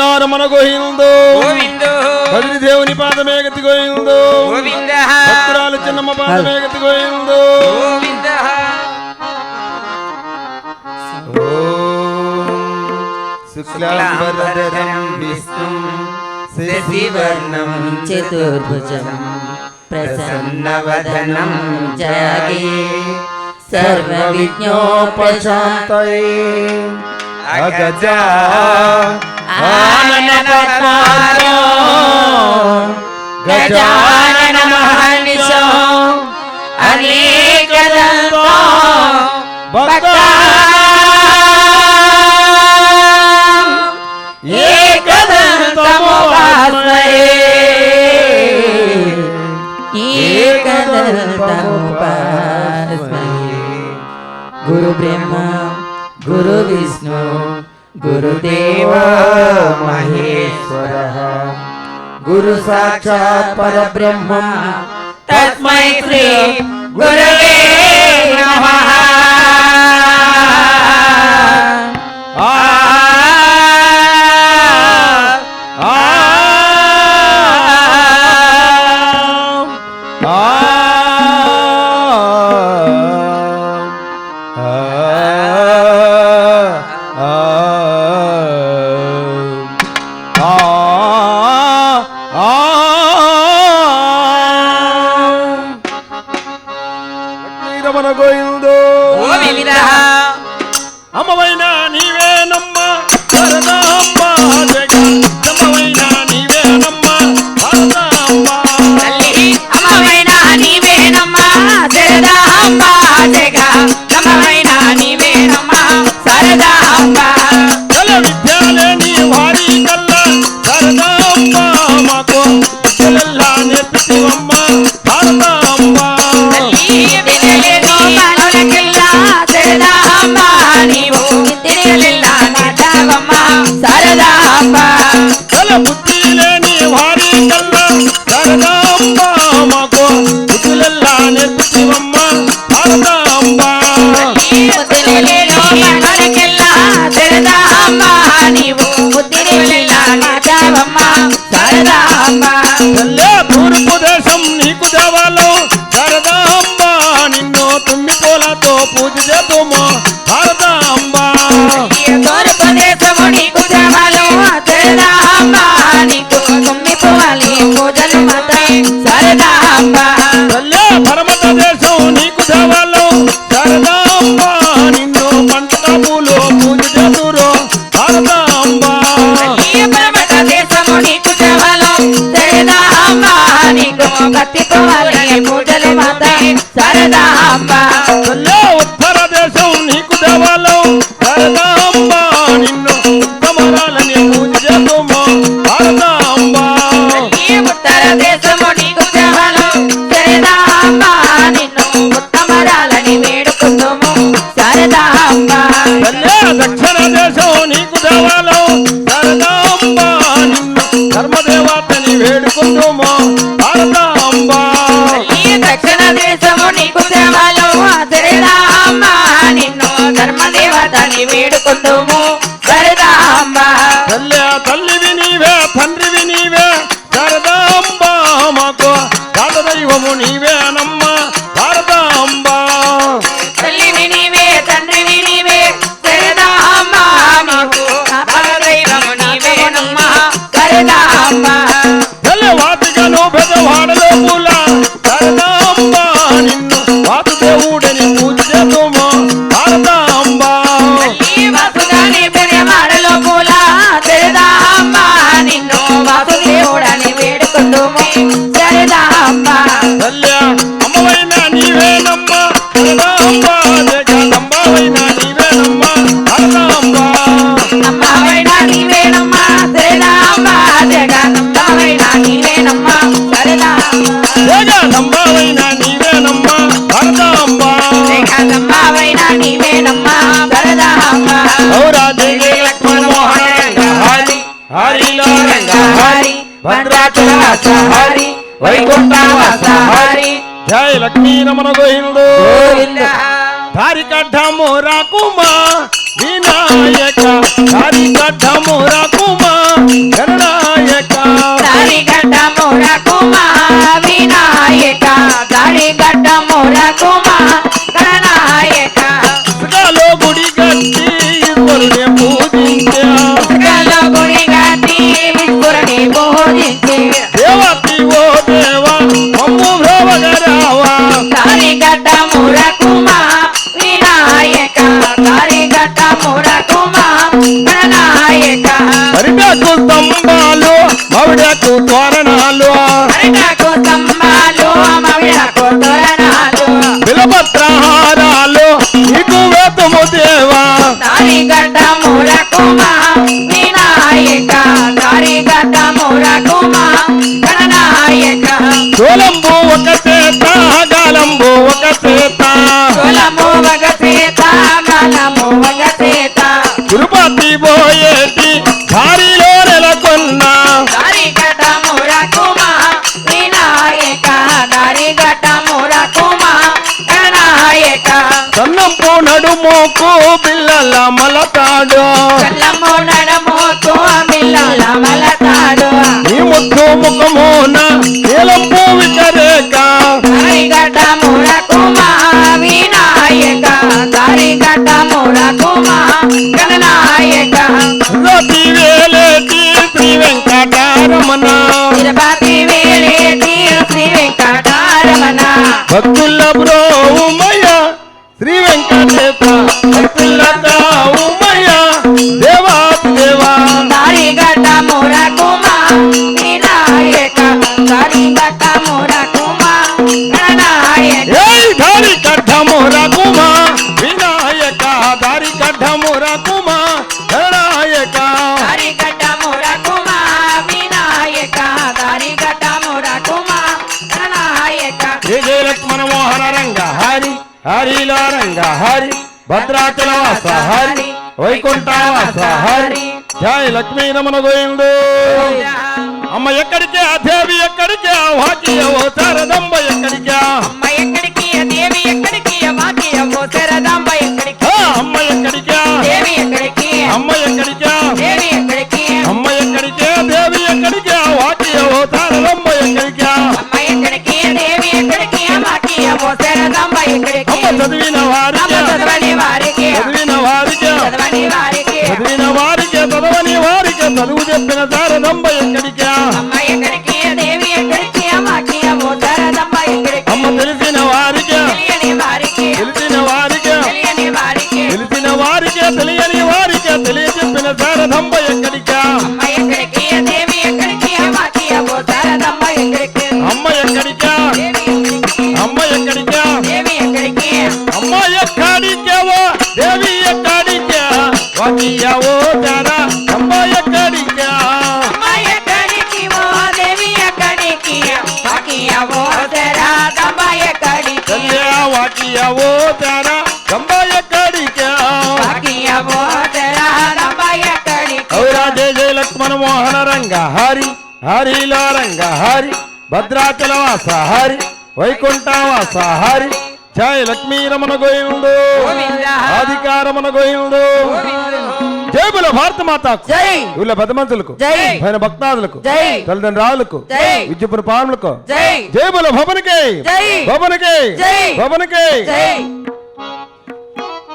నమస్కారం మనకు హిందో బదిరి దేవుని పాదమే గతిగోయిందో భక్తురాలు చిన్నమ్మ పాదమే గతిగోయిందో శుక్లాంబరధరం విష్ణుం శశివర్ణం చతుర్భుజం ప్రసన్నవదనం జగే सर्वविज्ञोपशान्तये अगजा गजानन महनिशो अनेक दल्पो भक्तां एक दल्पमोपास्महे एक दल्पमोपास्महे गुरु ब्रह्मा गुरु विष्णु गुरुदेव महेश्वरः। गुरुसाक्षात् परब्रह्मा। तस्मै श्री సరదాంబ గల బుద్ధి లేని వారి కల్లా సరదాంబ మాకు బుద్ధులెల్లా నేర్పించమ్మ సరదాంబ బుద్ధులే లోపల Castigo, castigo, ಮೀಡಿಕೊಂಡು హరిలో హరి భద్రాచలవాస హరి వైకుంఠవాస హరి జయ లక్ష్మీ నమన గోవిందు. ధారికడ్డము రాకుమా వినాయక. ధారికడ్డము రాకుమా గణనాయక. ధారికడ్డము రాకుమా వినాయక. ధారికడ్డము రాకుమా గణ గణనాయక సన్నంపు నడుమోకు పిల్లల మలతాడు కళ్ళము నడమోకు మిల్లల మలతాడు నీ ముద్దు ముఖమోన నీలంపు వికరేక దారిగడ్డ మురకుమా వినాయక దారిగడ్డ మురకుమా గణనాయక రతి వేలేటి శ్రీ వెంకటారమణ తిరుపతి వేలేటి శ్రీ వెంకటారమణ భక్తుల బ్రోమయ్య హరిలో రంగ హరి భద్రాచల వాస హరి వైకుంఠ వాస హరి జయ లక్ష్మీ నమన గోయిండు అమ్మ ఎక్కడికే ఆ దేవి ఎక్కడికే ఆ వాకియవో శారదంబ ఎక్కడికే? తల్లియా వాకియావో జారా అమ్మ ఎక్కడికా మాకి అమ్మో శరదాంబ ఎక్కడికి ఔరా జయ జయ లక్ష్మణ మోహన రంగ హరి హరిలో రంగ హరి భద్రాచల వాస హరి వైకుంఠ వాస హరి జయ లక్ష్మీ రమణ గోవిందు గోవిందా. ఆదికారమణ జయబుల భారత మాతకు జై. వీళ్ళ పెద్ద మనుషులకు జై. పైన భక్తాదులకు జై. తల్లిదండ్రులకు జై. విద్యుపుర పాములకు జై. జయబుల భవనకే జై. భవనకే జై. భవనకే. జై.